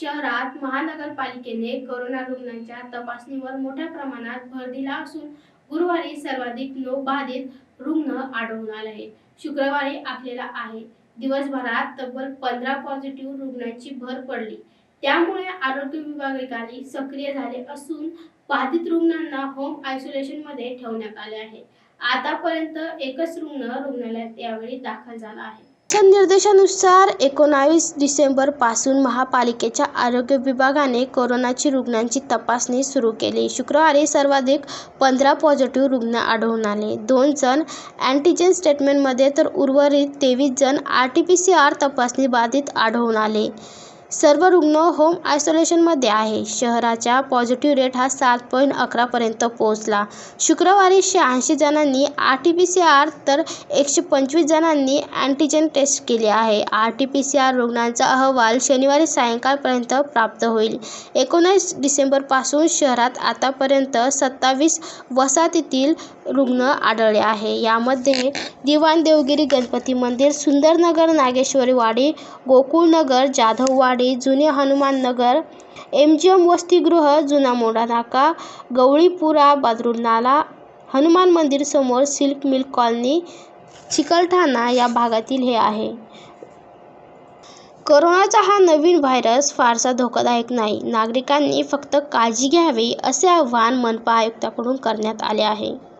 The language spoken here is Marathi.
शहरात महानगरपालिकेने कोरोना रुग्णांच्या तपासणीवर मोठ्या प्रमाणात भर दिला असून गुरुवारी सर्वाधिक नऊ बाधित रुग्ण आढळून आले शुक्रवारी आखलेला आहे. दिवसभरात तब्बल पंधरा पॉझिटिव्ह रुग्णांची भर पडली. त्यामुळे आरोग्य विभागाने सक्रिय झाले असून बाधित रुग्णांना होम आयसोलेशनमध्ये ठेवण्यात आले आहे. आतापर्यंत एकच रुग्ण रुग्णालयात यावेळी दाखल झाला आहे. च्या निर्देशानुसार एकोणावीस डिसेंबरपासून महापालिकेच्या आरोग्य विभागाने कोरोनाची रुग्णांची तपासणी सुरू केली. शुक्रवारी सर्वाधिक पंधरा पॉझिटिव्ह रुग्ण आढळून आले. दोन जण अँटीजेन स्टेटमेंटमध्ये तर उर्वरित तेवीस जण R T P C R तपासणी बाधित आढळून आले. सर्व रुग्ण होम आयसोलेशनमध्ये आहे. शहराचा पॉझिटिव्ह रेट हा सात पॉईंट अकरापर्यंत पोहोचला. शुक्रवारी शहाऐंशी जणांनी R T P C R तर एकशे पंचवीस जणांनी अँटीजेन टेस्ट केली आहे. R T P C R रुग्णांचा अहवाल शनिवारी सायंकाळपर्यंत प्राप्त होईल. एकोणीस डिसेंबरपासून शहरात आतापर्यंत सत्तावीस वसाहतीतील रुग्ण आढळले आहे. यामध्ये दिवाण देवगिरी गणपती मंदिर सुंदरनगर नागेश्वरीवाडी गोकुळनगर जाधववाडी जुने Hanuman Nagar M G M वसतिगृह जुना मोडा नाका गवळीपुरा बादरुल नाला हनुमान मंदिर समोर सिल्क मिल्क कॉलनी चिकलठाणा या भागातील हे आहे. कोरोनाचा हा नवीन व्हायरस फारसा धोकादायक नाही. नागरिकांनी फक्त काळजी घ्यावी असे आवाहन मनपा आयुक्ताकडून करण्यात आले आहे.